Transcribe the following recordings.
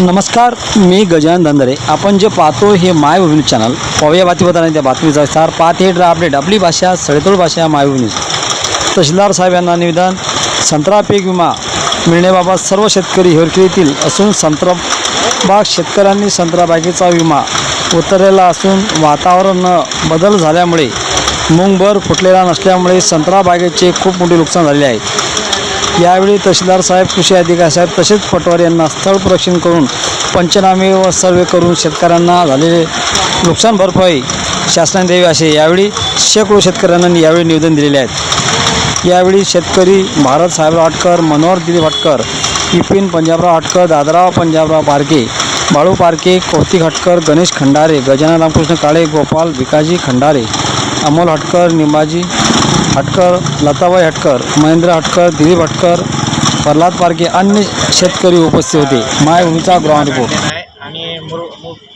नमस्कार मी गजानन धंदरे आपण जे पाहतो हे मायभूमी न्यूज चॅनल. पाहूया बातमीपत्राने त्या बातमीचा सार पाहत हे अपडेट आपली भाषा सडेतोड भाषा माय न्यूज तहसीलदार साहेब यांना निवेदन संत्रा पीक विमा मिळण्याबाबत सर्व शेतकरी हिरकिरीतील असून संत्रा बाग शेतकऱ्यांनी संत्रा बागेचा विमा उतरलेला असून वातावरण बदल झाल्यामुळे मुंगभर फुटलेला नसल्यामुळे संत्रा बागेचे खूप मोठे नुकसान झालेले आहे. यावेळी तहसीलदार साहेब कृषी अधिकारी साहेब तसेच पटवारी यांना स्थळ प्रक्षण करून पंचनामे व सर्वे करून शेतकऱ्यांना झालेले नुकसान भरपाई शासनाने द्यावी असे यावेळी शेकडो शेतकऱ्यांना यावेळी निवेदन दिलेले आहेत. यावेळी शेतकरी भारत साहेबराव आटकर मनोहर दिलीप हटकर विपिन पंजाबराव आटकर दादराव पंजाबराव पारके बाळू पारके कौतिक हटकर गणेश खंडारे गजानन रामकृष्ण काळे गोपाल भिकाजी खंडारे अमोल हटकर निंबाजी हटकर लताबाई हटकर महेंद्र हटकर दिलीप हटकर प्रल्हाद पारखे अन्य शेतकरी उपस्थित होते. मायभूमीचा ग्राउंड रिपोर्ट. आणि मुरु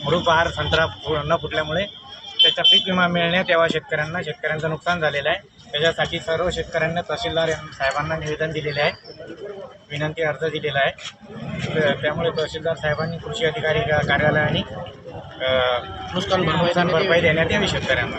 मुरुपहार संत्रा न फुटल्यामुळे त्याचा पीक विमा मिळण्यात यावा शेतकऱ्यांना. शेतकऱ्यांचं नुकसान झालेलं आहे. त्याच्यासाठी सर्व शेतकऱ्यांना तहसीलदार साहेबांना निवेदन दिलेले आहे. विनंती अर्ज दिलेला आहे. त्यामुळे तहसीलदार साहेबांनी कृषी अधिकारी का- कार्यालयाने नुकसान भरपाई देण्यात यावी शेतकऱ्यांना.